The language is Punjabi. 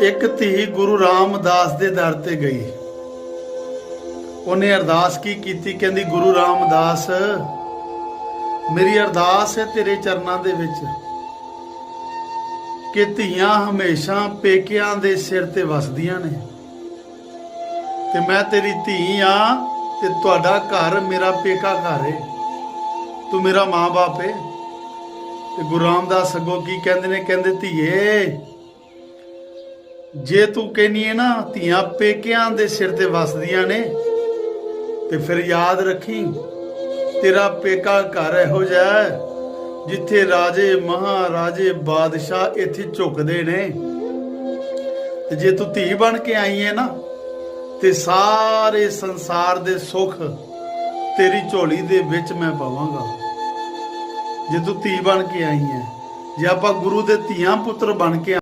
ਇੱਕ ਧੀ ਗੁਰੂ ਰਾਮਦਾਸ ਦੇ ਦਰ ਤੇ ਗਈ। ਉਹਨੇ ਅਰਦਾਸ ਕੀ ਕੀਤੀ? ਕਹਿੰਦੀ, ਗੁਰੂ ਰਾਮਦਾਸ, ਮੇਰੀ ਅਰਦਾਸ ਹੈ ਤੇਰੇ ਚਰਨਾਂ ਦੇ ਵਿੱਚ ਕਿ ਧੀਆਂ ਹਮੇਸ਼ਾ ਪੇਕਿਆਂ ਦੇ ਸਿਰ ਤੇ ਵਸਦੀਆਂ ਨੇ। ਤੇ ਮੈਂ ਤੇਰੀ ਧੀ ਆ ਤੇ ਤੁਹਾਡਾ ਘਰ ਮੇਰਾ ਪੇਕਾ ਘਰ ਹੈ ਤੂੰ ਮੇਰਾ ਮਾਂ-ਬਾਪ ਹੈ ਤੇ ਗੁਰੂ ਰਾਮਦਾਸ ਅੱਗੋਂ ਕੀ ਕਹਿੰਦੇ ਨੇ? ਕਹਿੰਦੇ, ਧੀਏ ਜੇ ਤੂੰ ਕਹਿੰਨੀ ਹੈ ਨਾ, ਧੀਆਂ ਪੇਕਿਆਂ ਦੇ ਸਿਰ ਤੇ ਵਸਦੀਆਂ ਨੇ, ਤੇ ਫਿਰ ਯਾਦ ਰੱਖੀ, ਤੇਰਾ ਪੇਕਾ ਘਰ ਇਹੋ ਜਿਹਾ ਜਿੱਥੇ ਰਾਜੇ ਮਹਾਰਾਜੇ ਬਾਦਸ਼ਾਹ ਇੱਥੇ ਝੁਕਦੇ ਨੇ। ਤੇ ਜੇ ਤੂੰ ਧੀ ਬਣ ਕੇ ਆਈ ਹੈ ਨਾ, ਤੇ ਸਾਰੇ ਸੰਸਾਰ ਦੇ ਸੁੱਖ ਤੇਰੀ ਝੋਲੀ ਦੇ ਵਿੱਚ ਮੈਂ ਪਾਵਾਂਗਾ। ਜੇ ਤੂੰ ਧੀ ਬਣ ਕੇ ਆਈ ਹੈ ਜੇ ਆਪਾਂ ਗੁਰੂ ਦੇ ਧੀਆਂ ਪੁੱਤਰ ਬਣ ਕੇ